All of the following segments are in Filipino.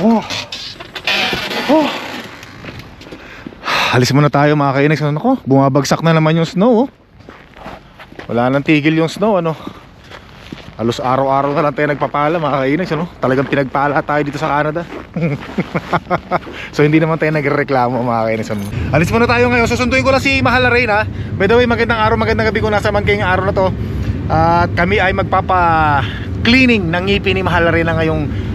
Oh. Oh. Alis muna tayo mga kainex. Ano ko? Bumabagsak na naman yung snow. Oh. Wala nang tigil yung snow. Ano? Halos araw-araw na lang tayo nagpapala mga kainex. Ano? Talagang pinagpala tayo dito sa Canada. so hindi naman tayo nagreklamo mga kainex. Ano? Alis muna tayo ngayon. Susunduin ko lang si Mahal na Reyna. By the way, magandang araw, magandang gabi kung nasa man kayong araw na to. At kami ay magpapa cleaning ng ngipin ni Mahal na Reyna ngayong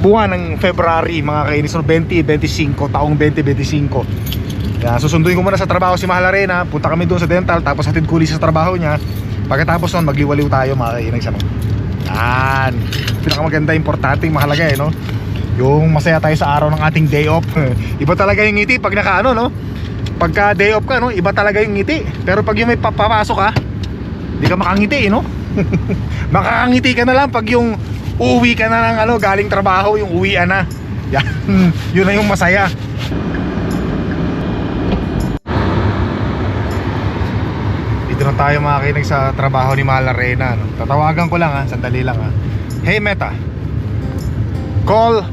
buwan ng February mga kainis no 2025 taong 2025 Kaya susunduin ko muna sa trabaho si Mahal Arena. Punta kami doon sa dental tapos hatid ko ulit sa trabaho niya. Pagkatapos nun magliwaliw tayo mga kainis ano. Yan pinakamaganda importante mahalaga eh no? Yung masaya tayo sa araw ng ating day off. Iba talaga yung ngiti pag naka ano no? Pagka day off ka no? Iba talaga yung ngiti. Pero pag yung may papapasok ka di ka makangiti eh, no? Makakangiti ka na lang pag yung uuwi ka na ng ano, galing trabaho, yung uwian na. Yan, yun na yung masaya. Dito na tayo makikinig sa trabaho ni Mahal Arena. No? Tatawagan ko lang ha, sandali lang ha. Hey Meta, call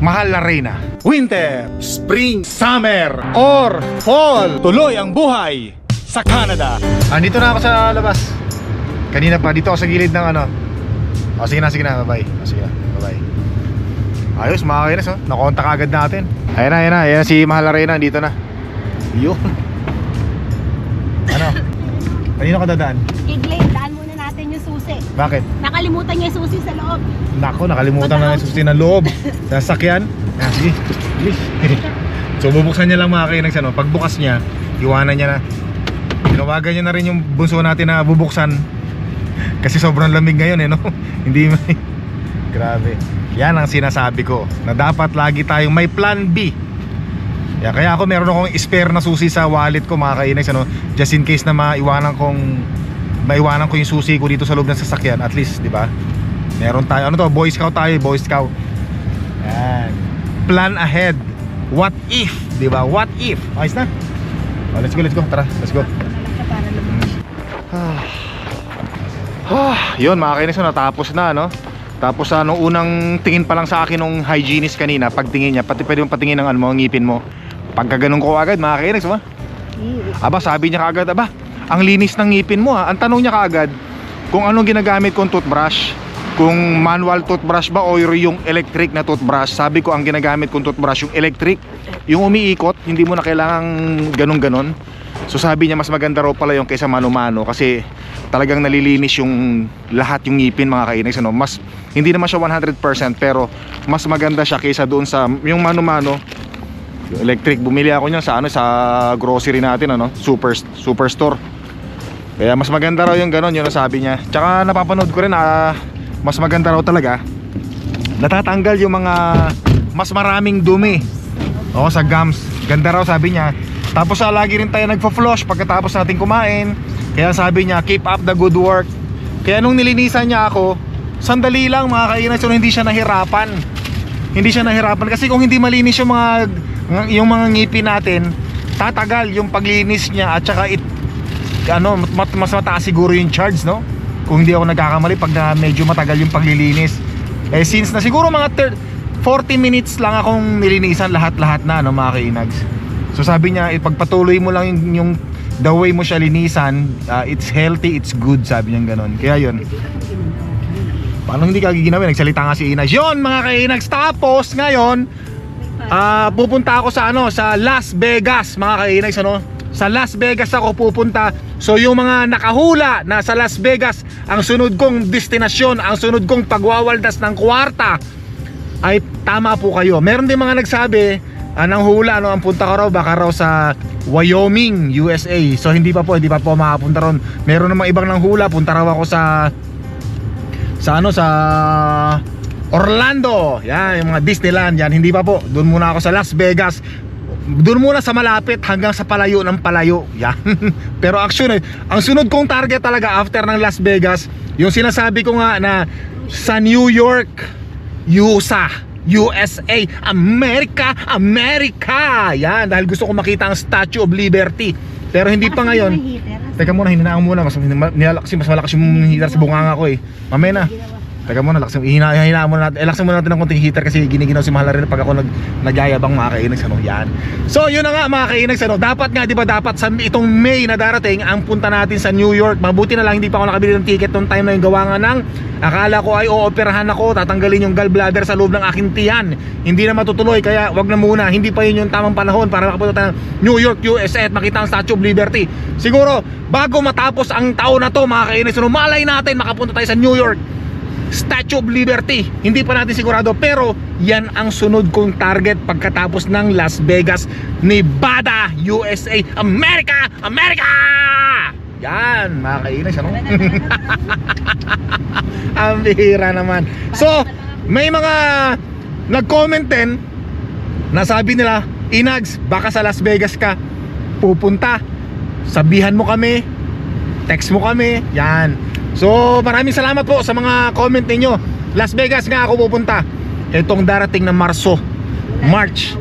Mahal Arena. Winter, Spring, Summer, or Fall. Tuloy ang buhay sa Canada. Andito na ako sa labas. Kanina pa, dito ako sa gilid ng ano, o sige na, sige na, bye-bye. O sige, bye-bye. Ayos, mga kainis, oh. Nakontak agad natin. Ayan na, ayan na, ayan na si Mahal Arena, dito na. Yun. Ano? Kanino ka dadaan? Iglay, daan muna natin yung susi. Bakit? Nakalimutan niya yung susi sa loob. Nako, nakalimutan na yung susi ng loob. Sa sasakyan. Ah, sige, so, bubuksan niya lang mga kainis, ano. Pagbukas niya, iwanan niya na. Tinawagan niya na rin yung bunso natin na bubuksan. Kasi sobrang lamig ngayon eh, no? Hindi may... Grabe. Yan ang sinasabi ko na dapat lagi tayong may plan B. Yeah, kaya ako meron akong spare na susi sa wallet ko mga kainex ano, just in case na maiwanan kong maiwanan ko yung susi ko dito sa loob ng sasakyan at least, di ba? Meron tayo. Ano to? Boy Scout tayo, Boy Scout. Yan. Plan ahead. What if, di ba? What if? Ayos na. Oh, let's go, let's go. Tara, let's go. Ah. Ah, yun mga kainis, natapos na no. Tapos sa nung unang tingin pa lang sa akin nung hygienist kanina, pagtingin niya, pati pwede mong patingin ng ano mo, ngipin mo. Pagka ganun ko agad, mga kainis, ba? Aba, sabi niya kaagad, aba, ang linis ng ngipin mo ha. Ang tanong niya kaagad, kung anong ginagamit kong toothbrush, kung manual toothbrush ba o yung electric na toothbrush. Sabi ko, ang ginagamit kong toothbrush, yung electric, yung umiikot, hindi mo na kailangan ganun-ganon. So sabi niya, mas maganda raw pala yung kaysa mano-mano kasi talagang nalilinis yung lahat yung ngipin mga kainis ano. Mas hindi naman siya 100% pero mas maganda siya kaysa doon sa yung mano-mano. Electric bumili ako niyan sa ano sa grocery natin ano super superstore. Kaya mas maganda raw yung ganon yun sabi niya. Tsaka napapanood ko rin na mas maganda raw talaga natatanggal yung mga mas maraming dumi o sa gums. Ganda raw sabi niya tapos sa lagi rin tayo nagfo-flush pagkatapos natin kumain kaya sabi niya, keep up the good work. Kaya nung nilinisan niya ako, sandali lang mga kainas, so hindi siya nahirapan. Hindi siya nahirapan kasi kung hindi malinis yung mga yung mga ngipin natin, tatagal yung paglinis niya at saka it ano, mat, mas mataas siguro yung charge, no? Kung hindi ako nagkakamali pag na medyo matagal yung paglilinis. Eh since na siguro mga 30, 40 minutes lang akong nilinisan lahat-lahat na no mga kainags. So sabi niya, ipagpatuloy mo lang yung, yung the way mo siya linisan, uh, it's healthy, it's good, sabi niya ganun. Kaya yun. Paano hindi ka giginawin? Nagsalita nga si Inags. Yun mga kainags. Tapos ngayon, ah pupunta ako sa ano, sa Las Vegas mga kainags ano. Sa Las Vegas ako pupunta. So yung mga nakahula na sa Las Vegas, ang sunod kong destinasyon, ang sunod kong pagwawaldas ng kwarta ay tama po kayo. Meron din mga nagsabi, anong hula ano ang punta ko raw baka raw sa Wyoming, USA. So hindi pa po, hindi pa po makapunta ron. Meron namang ibang nang hula, punta raw ako sa sa ano sa Orlando. Yan, yung mga Disneyland yan. Hindi pa po. Doon muna ako sa Las Vegas. Doon muna sa malapit hanggang sa palayo ng palayo. Yan. Pero actually, ang sunod kong target talaga after ng Las Vegas, yung sinasabi ko nga na sa New York, USA. USA, America, America. Yan, dahil gusto ko makita ang Statue of Liberty. Pero hindi pa ngayon. Teka muna, hininaan mo muna. Mas, nilalakas, mas malakas yung hilar sa bunganga ko eh. Mamaya na. Teka muna, laksan, hina, hina muna natin. Eh, laksan muna natin ng konting heater kasi giniginaw si Mahal rin pag ako nag, nagyayabang mga kainags, ano, yan. So, yun na nga mga kainags, ano, dapat nga, di ba, dapat sa itong May na darating, ang punta natin sa New York. Mabuti na lang, hindi pa ako nakabili ng ticket nung time na yung gawa nga ng, akala ko ay ooperahan ako, tatanggalin yung gallbladder sa loob ng aking tiyan. Hindi na matutuloy, kaya wag na muna, hindi pa yun yung tamang panahon para makapunta tayo ng New York, USA at makita ang Statue of Liberty. Siguro, bago matapos ang taon na to, mga kainags, ano, malay natin makapunta tayo sa New York. Statue of Liberty. Hindi pa natin sigurado pero yan ang sunod kong target pagkatapos ng Las Vegas, Nevada, USA, America! America! Yan, mga kainis, ano? ang bihira naman. So, may mga nag-comment din na sabi nila, Inags, baka sa Las Vegas ka pupunta. Sabihan mo kami, text mo kami, yan. So maraming salamat po sa mga comment ninyo. Las Vegas nga ako pupunta. Itong darating na Marso, March.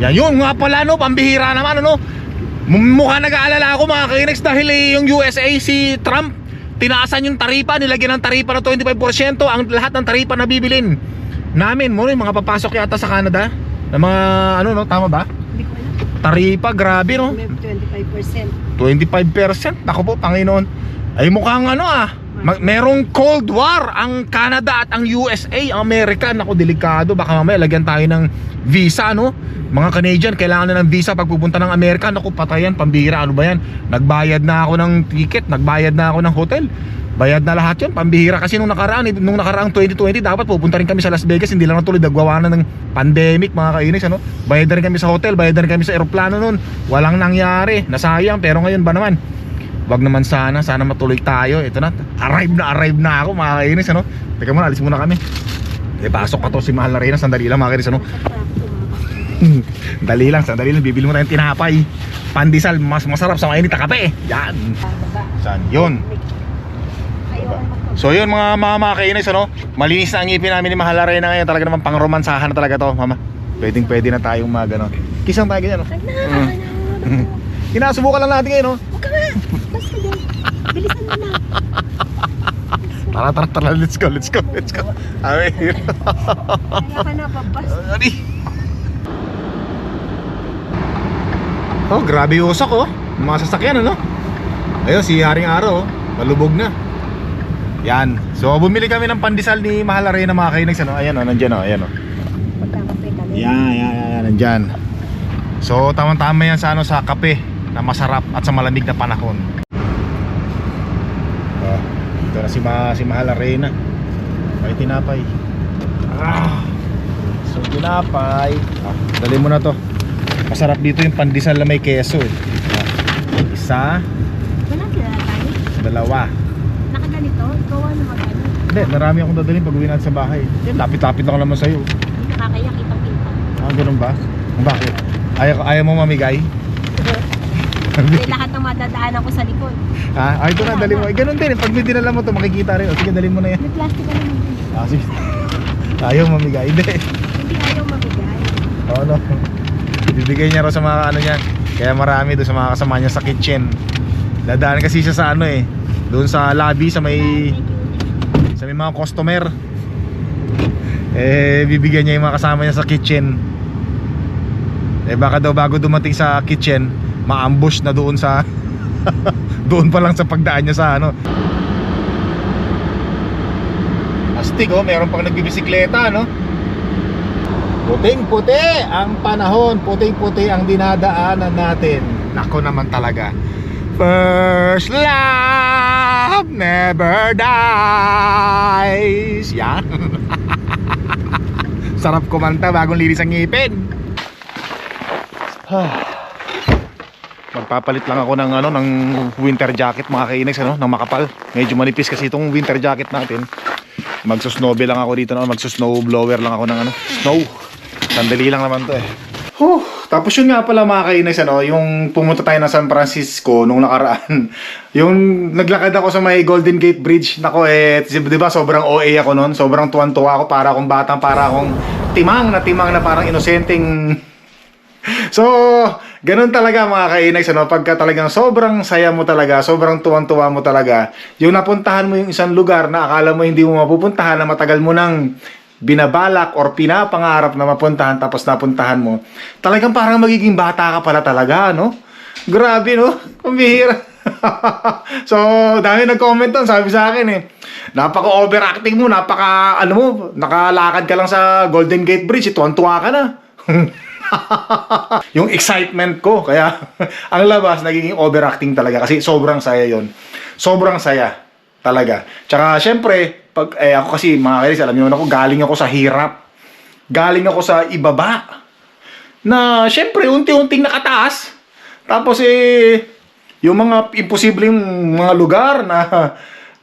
Yan yun nga pala no, pambihira naman ano. Mukha nag-aalala ako mga kainex dahil eh, yung USA si Trump tinaasan yung taripa, nilagyan ng taripa na 25% ang lahat ng taripa na bibilin namin mo yung mga papasok yata sa Canada na mga ano no, tama ba? Hindi ko alam. Taripa, grabe no. May 25%. 25%. Ako po, Panginoon. Ay mukhang ano ah. ma- merong Cold War ang Canada at ang USA, ang Amerika. Naku, delikado. Baka mamaya lagyan tayo ng visa, no? Mga Canadian, kailangan na ng visa pag pupunta ng Amerika. Naku, patayan, pambihira. Ano ba yan? Nagbayad na ako ng ticket, nagbayad na ako ng hotel. Bayad na lahat yun, pambihira kasi nung nakaraan, eh, nung nakaraang 2020 dapat pupunta rin kami sa Las Vegas, hindi lang natuloy nagwawa na ng pandemic mga kainis ano. Bayad na rin kami sa hotel, bayad na rin kami sa eroplano noon. Walang nangyari, nasayang pero ngayon ba naman? Wag naman sana, sana matuloy tayo. Ito na, arrive na arrive na ako mga kainis ano. Teka muna, alis muna kami. Eh pasok pa to si Mahal na Reyna, sandali lang mga kainis ano. Mga. Dali lang, sandali lang, bibili mo tayong tinapay. Pandesal, mas masarap sa mainit na kape. Yan. Bababa. Saan? Yun. So yun mga mga mga kainis ano, malinis na ang ngipin namin ni Mahal Arena ngayon. Talaga naman pang romansahan na talaga to, mama. Pwedeng pwede na tayong mag ano. Kisang tayo ganyan no. Na, na. Kinasubukan lang natin ngayon no. Huwag ka nga. Basta din. Bilisan mo na. Tara tara tara, let's go, let's go, let's go. Amin. Kaya ka na, babas. Ani. Oh, grabe yung usok oh. Mga sasakyan ano. Ayun si Haring Araw oh. Malubog na. Yan. So bumili kami ng pandesal ni Mahal Arena mga kainags ano. Ayan oh, nandiyan oh, ayan oh. Yan, yan, yan, yan, nandyan. So, tamang-tama yan sa, ano, sa kape na masarap at sa malamig na panahon. Si, Ma, si Mahal Arena. Ay, tinapay. Ah! So, tinapay. Ah, dali mo na to. Masarap dito yung pandesal na may keso eh. Ah, isa, dalawa. Nakaganito. Ikaw ano magano. Hindi, marami akong dadalhin pag uwi natin sa bahay. Lapit-lapit lang naman sa'yo. Nakakaya kitang-kita. Ah, ganun ba? Bakit? Ayaw, ayaw mo mamigay? Hindi lahat ng madadaanan ko sa likod. Ha? Ah, ito na, dali mo. Eh, ganun din. eh. Pag may dinala mo to makikita rin. O, sige, dali mo na yan. May plastic naman din. Ah, sige. Ayaw mamigay. Hindi. Hindi ayaw mabigay. Oo, no. Bibigay niya raw sa mga ano niya. Kaya marami doon sa mga kasama niya sa kitchen. Dadaan kasi siya sa ano eh. Doon sa lobby sa may you. sa may mga customer. Eh, bibigyan niya yung mga kasama niya sa kitchen. Eh, baka daw bago dumating sa kitchen, ma-ambush na doon sa doon pa lang sa pagdaan niya sa ano. Astig oh, meron pang nagbibisikleta, no? Puting-puti ang panahon, puting-puti ang dinadaanan natin. Nako naman talaga. First love never dies. Yan. Sarap kumanta bagong linis ang ngipin. Magpapalit lang ako ng ano ng winter jacket mga kainex ano, ng makapal. Medyo manipis kasi itong winter jacket natin. Magsusnowbe lang ako dito no, magsusnow blower lang ako ng ano, snow. Sandali lang naman to eh. Huh, tapos yun nga pala mga kainex ano, yung pumunta tayo ng San Francisco nung nakaraan. yung naglakad ako sa may Golden Gate Bridge. Nako eh, 'di ba sobrang OA ako noon. Sobrang tuwan-tuwa ako para akong batang, para akong timang na timang na parang inosenteng So, Ganun talaga mga kainags, ano, pagka talagang sobrang saya mo talaga, sobrang tuwang-tuwa mo talaga, yung napuntahan mo yung isang lugar na akala mo hindi mo mapupuntahan na matagal mo nang binabalak or pinapangarap na mapuntahan tapos napuntahan mo, talagang parang magiging bata ka pala talaga, no? Grabe, no? Ang bihira. so, dami nag-comment doon, sabi sa akin eh. Napaka-overacting mo, napaka, ano mo, nakalakad ka lang sa Golden Gate Bridge, eh, tuwan-tuwa ka na. yung excitement ko. Kaya, ang labas, nagiging overacting talaga. Kasi sobrang saya yon Sobrang saya. Talaga. Tsaka, syempre, pag, eh, ako kasi, mga kailis, alam niyo ako, galing ako sa hirap. Galing ako sa ibaba. Na, syempre, unti-unting nakataas. Tapos, eh, yung mga imposibleng mga lugar na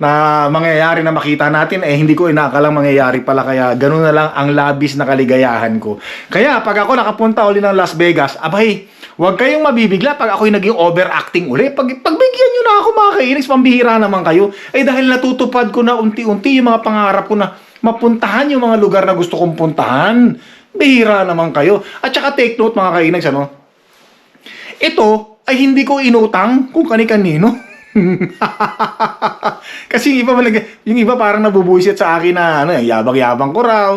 na mangyayari na makita natin eh hindi ko inakalang mangyayari pala kaya ganun na lang ang labis na kaligayahan ko. Kaya pag ako nakapunta uli ng Las Vegas, abay, huwag kayong mabibigla pag ako'y naging overacting uli. Pag, pagbigyan nyo na ako mga kainis, pambihira naman kayo. Eh dahil natutupad ko na unti-unti yung mga pangarap ko na mapuntahan yung mga lugar na gusto kong puntahan. Bihira naman kayo. At saka take note mga kainis, ano? Ito ay hindi ko inutang kung kani-kanino. Kasi yung iba malaga, yung iba parang nabubuisit sa akin na ano, yabang-yabang ko raw.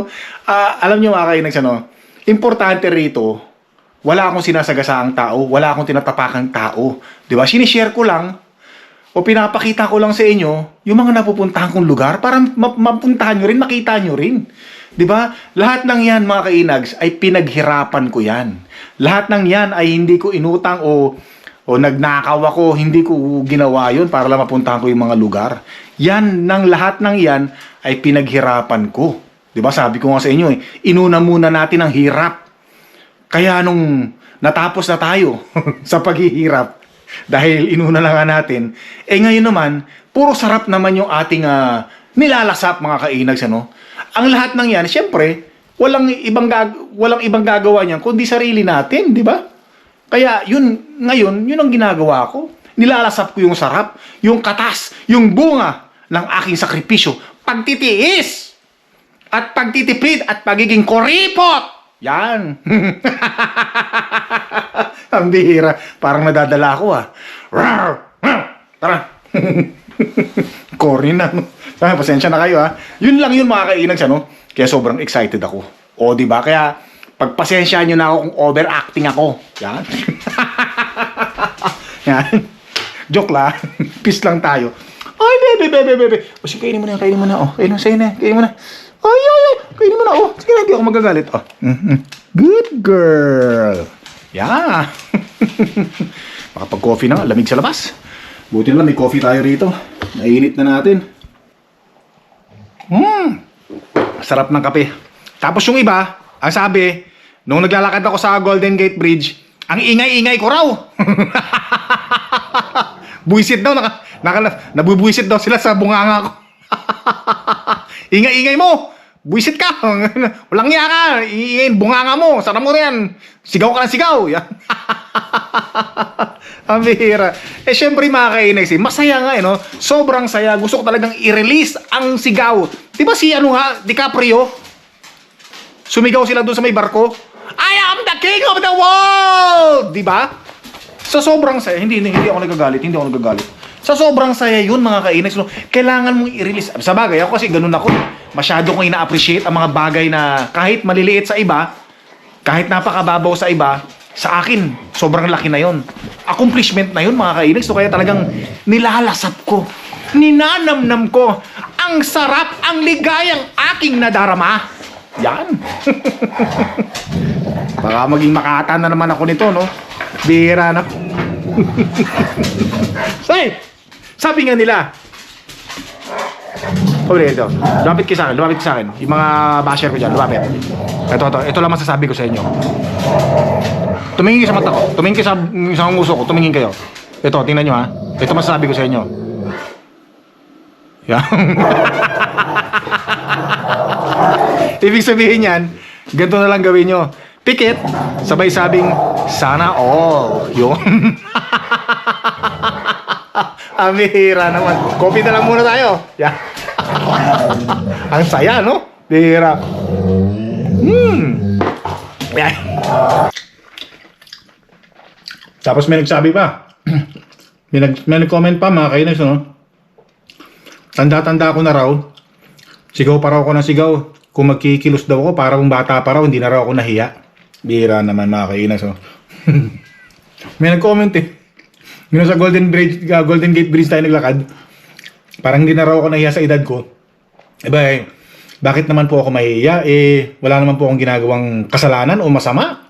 Ah, alam niyo mga kainags, ano, importante rito, wala akong sinasagasaang tao, wala akong tinatapakang tao. 'Di ba? Sinishare ko lang o pinapakita ko lang sa inyo yung mga napupuntahan kong lugar para ma- mapuntahan nyo rin, makita nyo rin. 'Di ba? Lahat ng 'yan mga kainags ay pinaghirapan ko 'yan. Lahat ng 'yan ay hindi ko inutang o o nagnakaw ako, hindi ko ginawa 'yun para lang mapuntahan ko yung mga lugar. Yan ng lahat ng 'yan ay pinaghirapan ko. ba? Sabi ko nga sa inyo eh, inuna muna natin ang hirap. Kaya nung natapos na tayo sa paghihirap, dahil inuna na nga natin, eh ngayon naman, puro sarap naman yung ating ah, nilalasap mga kainags, ano? Ang lahat ng yan, syempre, walang ibang, gag- walang ibang gagawa niyan, kundi sarili natin, di ba? Kaya yun, ngayon, yun ang ginagawa ko. Nilalasap ko yung sarap, yung katas, yung bunga ng aking sakripisyo, pagtitiis, at pagtitipid, at pagiging koripot. Yan. Ang bihira. Parang nadadala ako ah. Rawr! Tara. Corny na. no? Pasensya na kayo ah. Yun lang yun mga kainags ano. Kaya sobrang excited ako. O di ba? Kaya pagpasensyahan nyo na ako kung overacting ako. Yan. Yan. Joke lang. Peace lang tayo. Ay, bebe, bebe, bebe. O sige, kainin mo na, kainin mo na. O, kainin mo na, kainin mo na. Ay, ay, ay. Kainin mo na. O, sige hindi ako magagalit. O. Mhm. Good girl. Yeah. Makapag-coffee na lamig sa labas. Buti na lang, may coffee tayo rito. Nainit na natin. Hmm. Sarap ng kape. Tapos yung iba, ang sabi, nung naglalakad ako sa Golden Gate Bridge, ang ingay-ingay ko raw. Buisit daw, naka, naka, nabubuisit daw sila sa bunganga ko. ingay-ingay mo! Buisit ka! Walang niya ka! Iingay, bunganga mo! Sarap mo yan! Sigaw ka ng sigaw! Yan. Ang bihira. Eh, syempre mga kainags, eh, masaya nga, eh, no? Sobrang saya. Gusto ko talagang i-release ang sigaw. Di ba si, ano nga, DiCaprio? Sumigaw sila doon sa may barko. I am the king of the world! Di ba? Sa sobrang saya, hindi, hindi, hindi ako nagagalit, hindi ako nagagalit. Sa sobrang saya yun, mga no? kailangan mong i-release. Sa bagay, ako kasi ganun ako. Masyado kong ina-appreciate ang mga bagay na kahit maliliit sa iba, kahit napakababaw sa iba, sa akin, sobrang laki na yon. Accomplishment na yun, mga kainags. So, kaya talagang nilalasap ko, ninanamnam ko, ang sarap, ang ligayang aking nadarama. Yan. Baka maging makata na naman ako nito, no? Bihira na. Say! Sabi nga nila, Oh, ito. Lumapit kayo sa akin, lumapit kayo sa akin. Yung mga basher ko dyan, lumapit. Ito, ito, ito lang masasabi ko sa inyo. Tumingin kayo sa mata ko, tumingin kayo sa, sa nguso ko, tumingin kayo. Ito, tingnan nyo ha. Ito masasabi ko sa inyo. Yan. Ibig sabihin yan, ganito na lang gawin nyo. Pikit, sabay sabing, sana all. Yun. Amihira naman. Coffee na lang muna tayo. Yan. Ang saya, no? Bihira. Hmm. Yan. Tapos may nagsabi pa. may, nag, may nag-comment pa mga kainis, no? Tanda-tanda ko na raw. Sigaw pa raw ako ng sigaw. Kung magkikilos daw ako, parang bata pa raw, hindi na raw ako nahiya. Bira naman mga kainis, oh. may nag-comment eh. Yung sa Golden Bridge, uh, Golden Gate Bridge tayo naglakad. Parang hindi na raw ako nahiya sa edad ko. Iba eh, bakit naman po ako mahihiya? Eh, wala naman po akong ginagawang kasalanan o masama.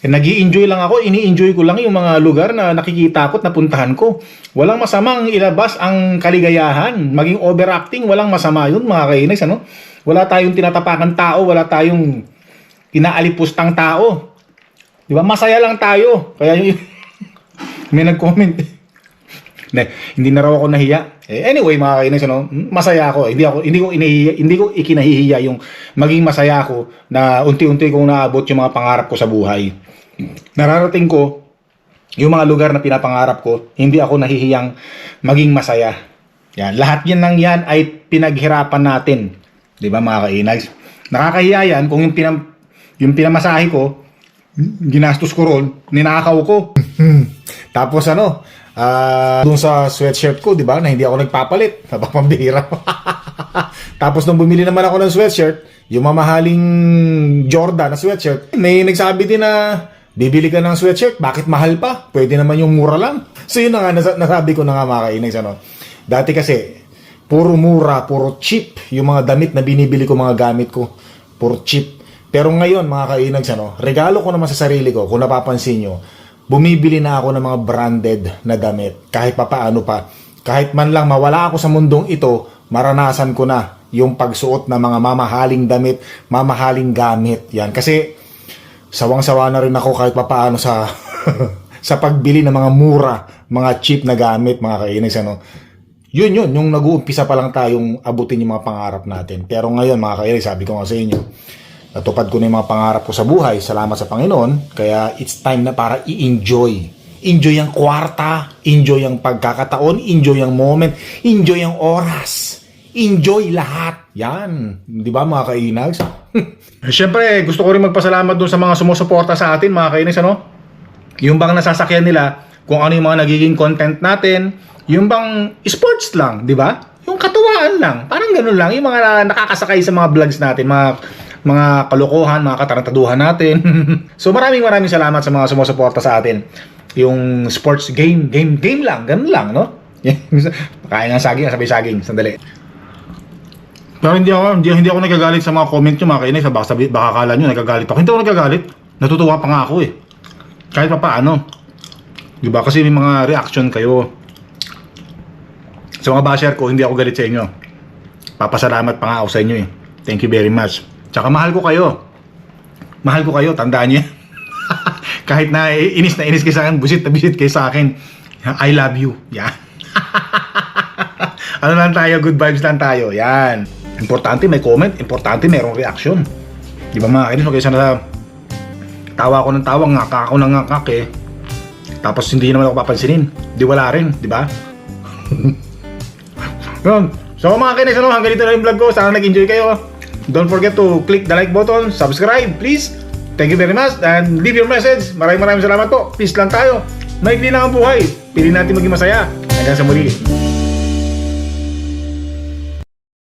Eh, nag enjoy lang ako, ini-enjoy ko lang yung mga lugar na nakikita ko at napuntahan ko. Walang masamang ilabas ang kaligayahan. Maging overacting, walang masama yun mga kainis. Ano? Wala tayong tinatapakan tao, wala tayong inaalipustang tao. Di ba? Masaya lang tayo. Kaya yung may nag-comment. Hindi, hindi na raw ako nahiya. Eh, anyway, mga kainis, ano, masaya ako. Hindi ako hindi ko inihiya, hindi ko ikinahihiya yung maging masaya ako na unti-unti kong naabot yung mga pangarap ko sa buhay. Nararating ko yung mga lugar na pinapangarap ko, hindi ako nahihiyang maging masaya. Yan, lahat yan ng yan ay pinaghirapan natin. 'Di ba, mga kainags? Nakakahiya yan kung yung pinam yung pinamasahe ko, ginastos ko ron, ninakaw ko. Tapos ano, ah doon sa sweatshirt ko, 'di ba, na hindi ako nagpapalit, napapambihira. Tapos nung bumili naman ako ng sweatshirt, yung mamahaling Jordan na sweatshirt, may nagsabi din na bibili ka ng sweatshirt, bakit mahal pa? Pwede naman yung mura lang. So yun na nga, nasa- nasabi ko na nga mga kainags, ano. Dati kasi, puro mura, puro cheap yung mga damit na binibili ko, mga gamit ko. Puro cheap. Pero ngayon, mga kainags, ano, regalo ko naman sa sarili ko, kung napapansin nyo, bumibili na ako ng mga branded na damit. Kahit pa paano pa. Kahit man lang mawala ako sa mundong ito, maranasan ko na yung pagsuot ng mga mamahaling damit, mamahaling gamit. Yan. Kasi, sawang-sawa na rin ako kahit pa paano sa sa pagbili ng mga mura, mga cheap na gamit, mga kainis, ano. Yun yun, yung nag-uumpisa pa lang tayong abutin yung mga pangarap natin. Pero ngayon, mga kainis, sabi ko nga sa inyo, natupad ko na yung mga pangarap ko sa buhay, salamat sa Panginoon, kaya it's time na para i-enjoy. Enjoy ang kwarta, enjoy ang pagkakataon, enjoy ang moment, enjoy ang oras, enjoy lahat. Yan, di ba mga kainags? Siyempre, gusto ko rin magpasalamat doon sa mga sumusuporta sa atin, mga kainis, ano? Yung bang nasasakyan nila, kung ano yung mga nagiging content natin, yung bang sports lang, di ba? Yung katuwaan lang, parang ganun lang, yung mga nakakasakay sa mga vlogs natin, mga mga kalokohan, mga katarantaduhan natin. so maraming maraming salamat sa mga sumusuporta sa atin. Yung sports game, game, game lang, ganun lang, no? Kaya nga saging, sabay saging, sandali. Pero hindi ako, hindi, hindi ako nagagalit sa mga comment nyo, mga kainis. Baka, sabi, baka akala nyo, nagagalit ako. Hindi ako nagagalit. Natutuwa pa nga ako eh. Kahit pa paano. Di ba? Kasi may mga reaction kayo. Sa mga basher ko, hindi ako galit sa inyo. Papasalamat pa nga ako sa inyo eh. Thank you very much. Tsaka mahal ko kayo. Mahal ko kayo, tandaan niyo. Kahit na inis na inis kayo sa akin, busit na busit kayo sa akin. I love you. Yan. ano lang tayo, good vibes lang tayo. Yan. Importante may comment, importante mayroong reaction. Di ba mga kainis, okay sana tawa ako ng tawa, ngaka ako ng ngakak eh. Tapos hindi naman ako papansinin. Di wala rin, di ba? Yun. So mga kainis, ano, hanggang dito na yung vlog ko. Sana nag-enjoy kayo. Don't forget to click the like button, subscribe, please. Thank you very much and leave your message. Maraming maraming salamat po. Peace lang tayo. Maigli lang ang buhay. Pili natin maging masaya. Hanggang sa muli.